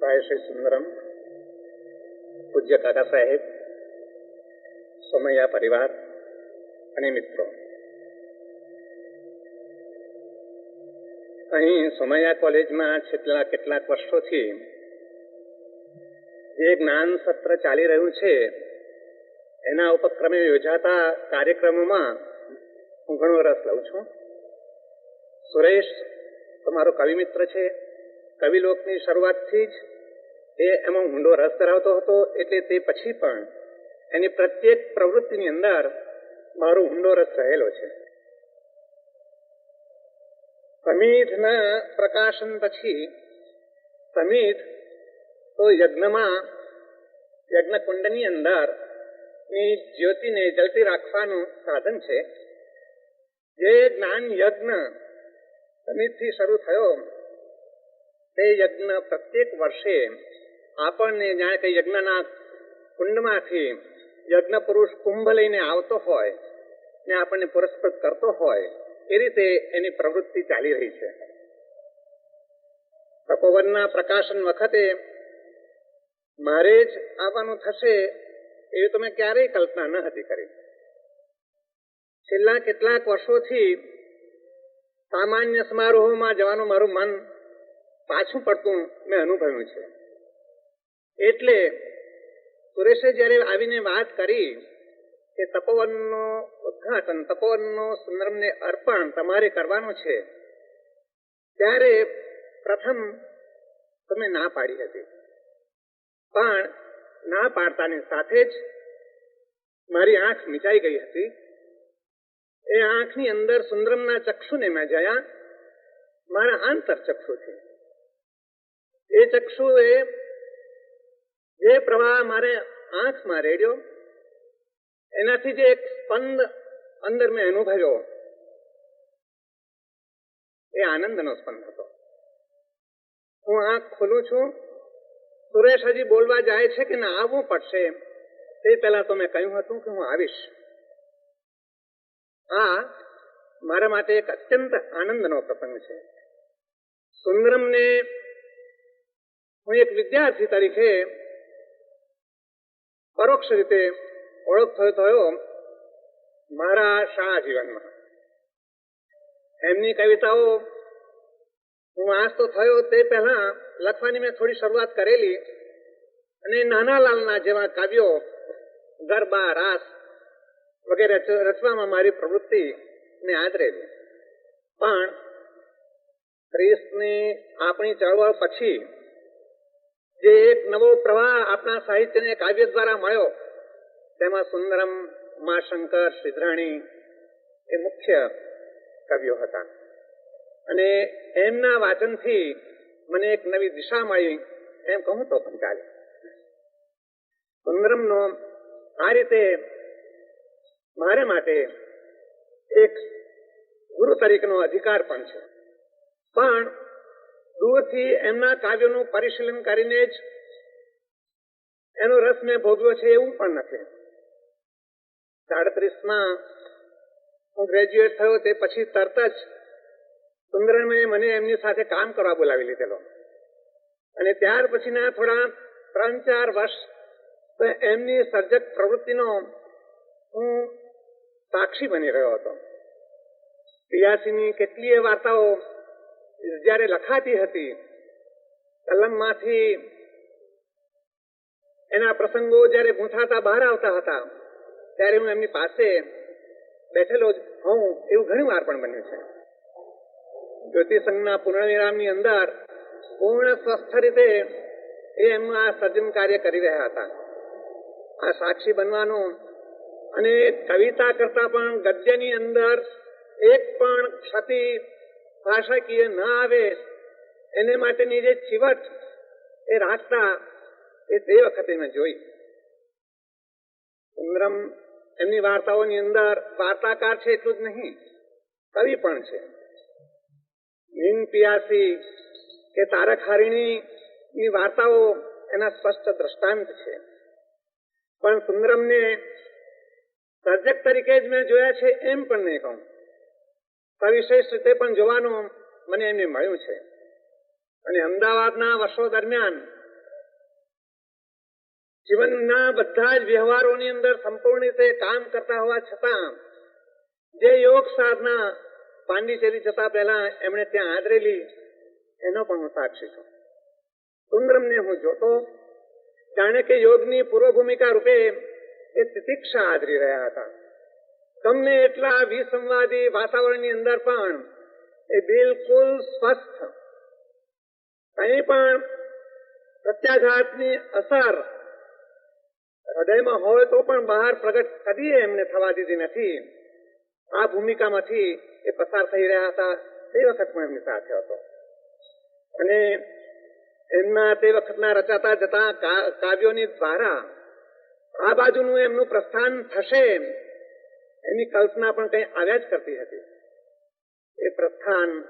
ભાઈ શ્રી સુંદરમ પૂજ્ય કાકા સાહેબ સોમૈયા પરિવાર અને મિત્રો અહીં સોમૈયા કોલેજમાં છેલ્લા કેટલાક વર્ષોથી જે જ્ઞાન સત્ર ચાલી રહ્યું છે એના ઉપક્રમે યોજાતા કાર્યક્રમોમાં હું ઘણો રસ લઉં છું સુરેશ તમારો કવિ મિત્ર છે કવિલોકની શરૂઆતથી જ એ એમાં ઊંડો રસ ધરાવતો હતો એટલે તે પછી પણ એની પ્રત્યેક પ્રવૃત્તિની અંદર મારો ઊંડો રસ રહેલો છે. સમીધના પ્રકાશન પછી સમીધ તો યજ્ઞમાં યજ્ઞ કુંડની અંદરની જ્યોતિને જલતી રાખવાનું સાધન છે. જે જ્ઞાન યજ્ઞ સમીધથી શરૂ થયો, તે યજ્ઞ પ્રત્યેક વર્ષે આપણને જાણે કે યજ્ઞના કુંડમાંથી યજ્ઞ પુરુષ કુંભ લઈને આવતો હોય ને આપણને પુરસ્કૃત કરતો હોય, એ રીતે એની પ્રવૃત્તિ ચાલી રહી છે. તપોવનના પ્રકાશન વખતે મારે જ આવવાનું થશે એવી તો મેં ક્યારેય કલ્પના ન હતી કરી. છેલ્લા કેટલાક વર્ષોથી સામાન્ય સમારોહમાં જવાનું મારું મન પાછું પડતું મેં અનુભવ્યું છે. એટલે સુરેશે જ્યારે આવીને વાત કરી કે તપોવનનો ઉદઘાટન, તપોવનનો સુંદરમને અર્પણ તમારે કરવાનું છે, ત્યારે પ્રથમ તમે ના પાડી હતી. પણ ના પાડતાની સાથે જ મારી આંખ મીચાઈ ગઈ હતી. એ આંખની અંદર સુંદરમના ચક્ષુને મેં જયા. મારા આંતર ચક્ષુ એ જે પ્રવાહ મારે આંખમાં રેડ્યો. એનાથી જે એક સ્પંદ અંદર મેં અનુભવ્યો. એ આનંદનો સ્પંદ હતો. હું આંખ ખોલું છું. સુરેશ હજી બોલવા જાય છે કે ના, આવવું પડશે તે પહેલા તો મેં કહ્યું હતું કે હું આવીશ. આ મારા માટે એક અત્યંત આનંદનો પ્રસંગ છે. સુંદરમને હું એક વિદ્યાર્થી તરીકે પરોક્ષ રીતે ઓળખ થયો મારા શાળા જીવનમાં. એમની કવિતાઓ હું વાંચતો થયો તે પહેલા લખવાની મેં થોડી શરૂઆત કરેલી અને નાના લાલના જેવા કાવ્યો, ગરબા, રાસ વગેરે રચવામાં મારી પ્રવૃત્તિ ને આદરેલી પણ ત્રીસની આપણી ચળવળ પછી જે એક નવો પ્રવાહ આપણા સાહિત્યને કાવ્ય દ્વારા મળ્યો, તેમાં સુંદરમ માશંકર સિદ્ધરાણી એ મુખ્ય કવિઓ હતા. અને એમના વાચનથી મને એક નવી દિશા મળી, એમ કહું તો પણ ચાલે. સુંદરમનો આ રીતે મારે માટે એક ગુરુ તરીકેનો અધિકાર પણ છે. પણ દૂરથી એમના કાવ્યોનું પરિશીલન કરીને જ એનો રસ મેં ભોગવ્યો છે એવું પણ નથી. સાડત્રીસમાં હું ગ્રેજ્યુએટ થયો તે પછી તરત જ સુંદરમે મને એમની સાથે કામ કરવા બોલાવી લીધેલો. અને ત્યાર પછીના થોડા ત્રણ ચાર વર્ષ એમની સર્જક પ્રવૃત્તિનો હું સાક્ષી બની રહ્યો હતો. પિયાસીની કેટલીય વાર્તાઓ જ્યારે લખાતી હતી, કલમમાંથી એના પ્રસંગો જ્યારે ગૂંથાતા બહાર આવતા હતા, ત્યારે હું એમની પાસે બેઠેલો જ હોઉં એવું ઘણી વાર પણ બન્યું છે. જ્યોતિષંગના પૂર્ણવિરામની અંદર પૂર્ણ સ્વસ્થ રીતે એ એમનું આ સર્જન કાર્ય કરી રહ્યા હતા. આ સાક્ષી બનવાનું અને કવિતા કરતા પણ ગદ્યની અંદર એક પણ ક્ષતિ ભાષાકીય ન આવે, એને માટેની જે છીવટ એ રાખતા એ તે વખતે મેં જોઈ. સુંદરમ એમની વાર્તાઓની અંદર વાર્તાકાર છે એટલું જ નહીં, કવિ પણ છે. નીન પિયાસી કે તારક હારિણી ની વાર્તાઓ એના સ્પષ્ટ દ્રષ્ટાંત છે. પણ સુંદરમને સર્જક તરીકે જ મેં જોયા છે એમ પણ નહીં કહું. સવિશેષ રીતે પણ જોવાનું મને એમને મળ્યું છે. અને અમદાવાદના વર્ષો દરમિયાન જીવનના બધા જ વ્યવહારોની અંદર સંપૂર્ણ રીતે કામ કરતા હોવા છતાં જે યોગ સાધના પાંડિચેરી જતા પહેલા એમણે ત્યાં આદરેલી, એનો પણ હું સાક્ષી છું. સુંદરમને હું જોતો, જાણે કે યોગની પૂર્વ ભૂમિકા રૂપે એ તિતિક્ષા આદરી રહ્યા હતા. તમને એટલા વિસંવાદી વાતાવરણની અંદર પણ એ બિલકુલ સ્વસ્થ. કઈ પણ પ્રત્યાઘાતની અસર હૃદયમાં હોય તો પણ બહાર પ્રગટ કદી એમને થવા દીધી નથી. આ ભૂમિકામાંથી એ પસાર થઈ રહ્યા હતા તે વખત પણ એમની સાથે હતો. અને એમના તે વખતના રચાતા જતા કાવ્યોની દ્વારા આ બાજુનું એમનું પ્રસ્થાન થશે એની કલ્પના પણ કઈ આવ્યા જ કરતી હતી. એ પ્રસ્થાન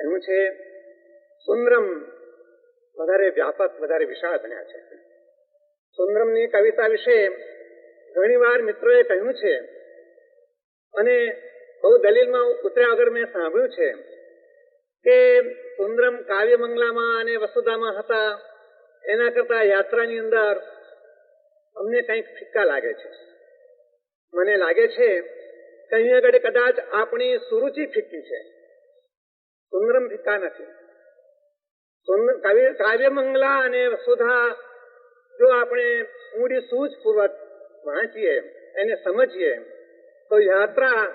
એનું છે, સુંદરમ વધારે વ્યાપક, વધારે વિશાળ બન્યા છે. સુંદરમની કવિતા વિશે ઘણીવાર મિત્રોએ કહ્યું છે અને બહુ દલીલમાં ઉતર્યા વગર મેં સાંભળ્યું છે કે સુંદરમ કાવ્યમંગલામાં અને વસુધામાં હતા. એના કરતા યાત્રાની અંદર અમને કંઈક ફિક્કા લાગે છે. મને લાગે છે કે અહીંયા આગળ કદાચ આપણી સુરુચિ ફિક્કી છે. સુંદરમ ફિક્કા નથી. કાવ્ય કાવ્યમંગલા અને વસુધા જો આપણે ઊંડી સૂઝપૂર્વક વાંચીએ, એને સમજીએ, તો યાત્રા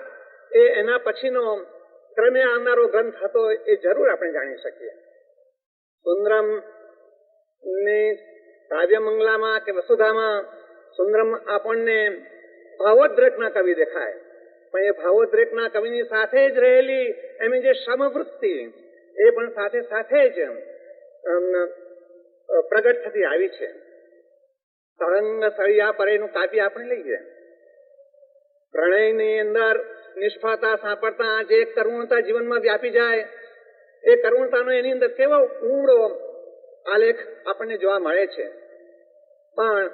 એ એના પછીનો ક્રમે આવનારો ગ્રંથ હતો એ જરૂર આપણે જાણી શકીએ. સુંદરમની કાવ્યમંગલામાં કે વસુધામાં સુંદરમ આપણને ભાવોદ્રેકના કવિ દેખાય. પણ એ ભાવોદ્રેકના કવિની સાથે જ રહેલી એમની જે સમવૃત્તિ, એ પણ સાથે સાથે જ પ્રગટ થતી આવી છે. તરંગ સળિયા પરેનું કાવ્ય આપણે લઈએ. પ્રણયની અંદર નિષ્ફળતા સાંપડતા જે કરુણતા જીવનમાં વ્યાપી જાય, એ કરુણતાનો એની અંદર કેવો ઊંડો આલેખ આપણને જોવા મળે છે. પણ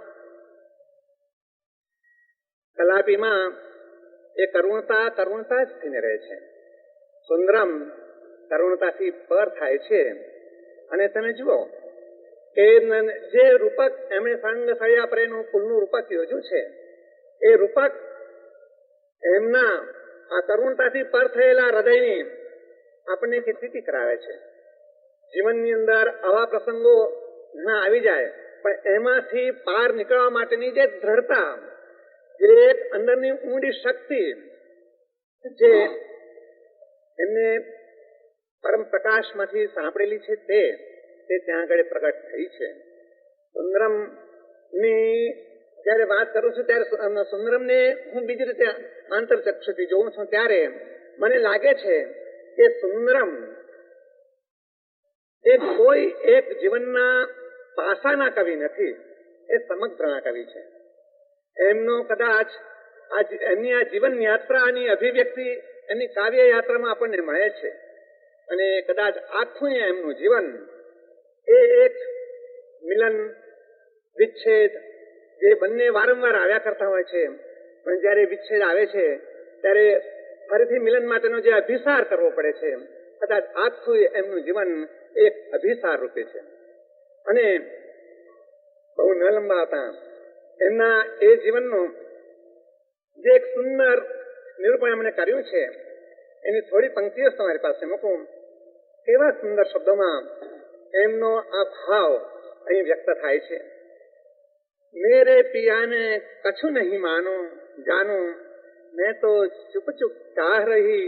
કલાપીમાં એ કરુણતા કરુણતા જ થઈને રહે છે. સુંદરમ કરુણતાથી પર થાય છે. અને તમે જુઓ કે જે રૂપક એમણે સંગ સળિયા પરેનું કુલનું રૂપક યોજ્યું છે, એ રૂપક એમના આ કરુણતાથી પર થયેલા હૃદયની આપણને કિતિથી કરાવે છે. જીવનની અંદર આવા પ્રસંગો ઘણા આવી જાય, પણ એમાંથી પાર નીકળવા માટેની જે દ્રઢતા એક અંદરની ઊંડી શક્તિ જે એમને પરમ પ્રકાશમાંથી સાંભળેલી છે તે તે ત્યાં આગળ પ્રગટ થઈ છે. સુંદરમની જયારે વાત કરું છું, ત્યારે સુંદરમ ને હું બીજી રીતે આંતરચક્ષુથી જોઉં છું, ત્યારે મને લાગે છે કે સુંદરમ એ કોઈ એક જીવનના પાસાના કવિ નથી, એ સમગ્રના કવિ છે. એમનો કદાચ આ એમની આ જીવન યાત્રાની અભિવ્યક્તિ એમની કાવ્ય યાત્રામાં આપણને મળે છે. અને કદાચ આખું એમનું જીવન એ એક મિલન, વિચ્છેદ જે બંને વારંવાર આવ્યા કરતા હોય છે. પણ જ્યારે વિચ્છેદ આવે છે, ત્યારે ફરીથી મિલન માટેનો જે અભિસાર કરવો પડે છે, કદાચ આખું એમનું જીવન એક અભિસાર રૂપે છે. અને બહુ ન લંબાવતા એમના એ જીવનનું જે એક સુંદર નિરૂપણ એમણે કર્યું છે એની થોડી પંક્તિઓ તમારી પાસે મૂકું કેવા સુંદર શબ્દોમાં એમનો આ ભાવ અહીં વ્યક્ત થાય છે मेरे पिया ने कछु नहीं मानो जानो मैं तो चुप चुप चाह रही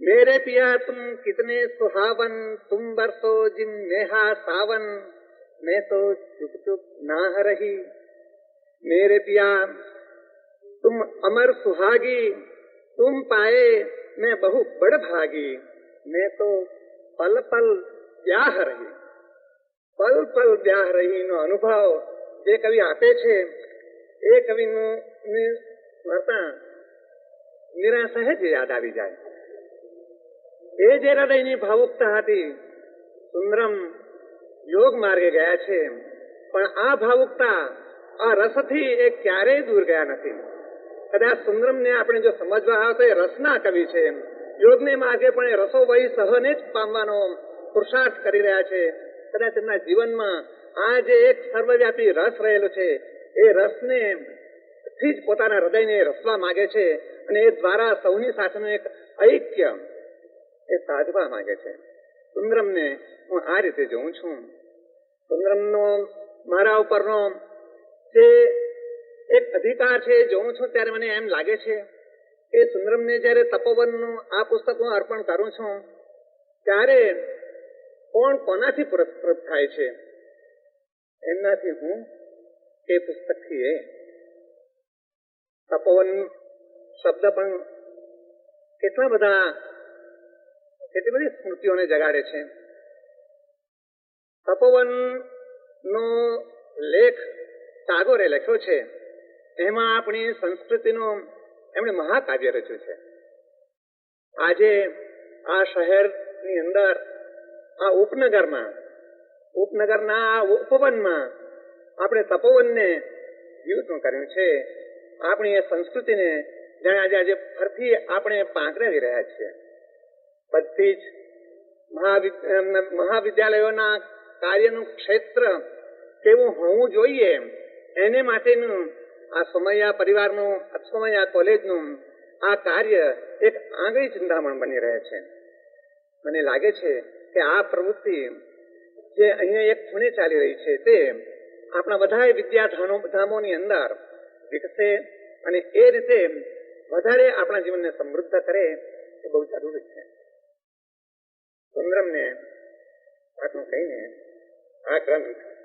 मेरे पिया तुम कितने सुहावन तुम बरसो जिम नेहा सावन मैं तो चुप चुप नाह रही मेरे पिया तुम अमर सुहागी तुम पाए मैं बहु बड़ भागी मैं तो पल पल ब्याह રહી પલ પલ બ્યાહ રહીનો અનુભવ જે કવિ આપે છે એ કવિનું ની સ્મરતા નિરા સહેજ યાદ આવી જાય એ જે હૃદયની ભાવુકતા હતી સુંદરમ યોગ માર્ગે ગયા છે પણ આ ભાવુકતા આ રસથી એ ક્યારેય દૂર ગયા નથી. કદાચ સુંદરમને આપણે જો સમજવા આવે તો એ રસના કવિ છે યોગને માર્ગે પણ એ રસો વહી સહને જ પામવાનો પુરુષાર્થ કરી રહ્યા છે. કદાચ તેમના જીવનમાં આ જે એક સર્વવ્યાપી રસ રહેલો છે, એ રસને થી જ પોતાના હૃદયને રસવા માંગે છે અને એ દ્વારા સૌની સાથેનું એક ઐક્ય એ સાધવા માંગે છે. સુંદરમને હું આ રીતે જોઉં છું. સુંદરમનો મારા ઉપરનો જે એક અધિકાર છે જોઉં છું ત્યારે મને એમ લાગે છે કે સુંદરમને જ્યારે તપોવનનું આ પુસ્તક હું અર્પણ કરું છું, ત્યારે કોણ કોનાથી પુરસ્કૃત થાય છે? એમનાથી હું એ પુસ્તકથી એ. તપોવન શબ્દ પણ કેટલા બધા, કેટલી બધી સ્મૃતિઓને જગાડે છે. તપોવન નો લેખ ટાગોરે લખ્યો છે એમાં આપણી સંસ્કૃતિનું એમણે મહાકાવ્ય રચ્યું છે. આજે આ શહેરની અંદર, આ ઉપનગરમાં, ઉપનગરના આ ઉપવનમાં આપણે તપોવનને જીવતું કર્યું છે. આપણી એ સંસ્કૃતિને જાણે આજે આજે ફરતી આપણે પાંકરાવી રહ્યા છીએ. બધી જ મહાવિ- મહાવિદ્યાલયોના કાર્યનું ક્ષેત્ર કેવું હોવું જોઈએ એને માટેનું આ સમય, આ પરિવારનું સમયા કોલેજનું, આ કાર્ય એક આંગળી ચિંતામણ બની રહે છે. મને લાગે છે કે આ પ્રવૃત્તિ જે અહીંયા એક ખૂણે ચાલી રહી છે તે આપણા બધા વિદ્યાધામો ધામોની અંદર વિકસે અને એ રીતે વધારે આપણા જીવનને સમૃદ્ધ કરે એ બહુ જરૂરી છે. સુંદરમને આટલું કહીને આ ગ્રંથ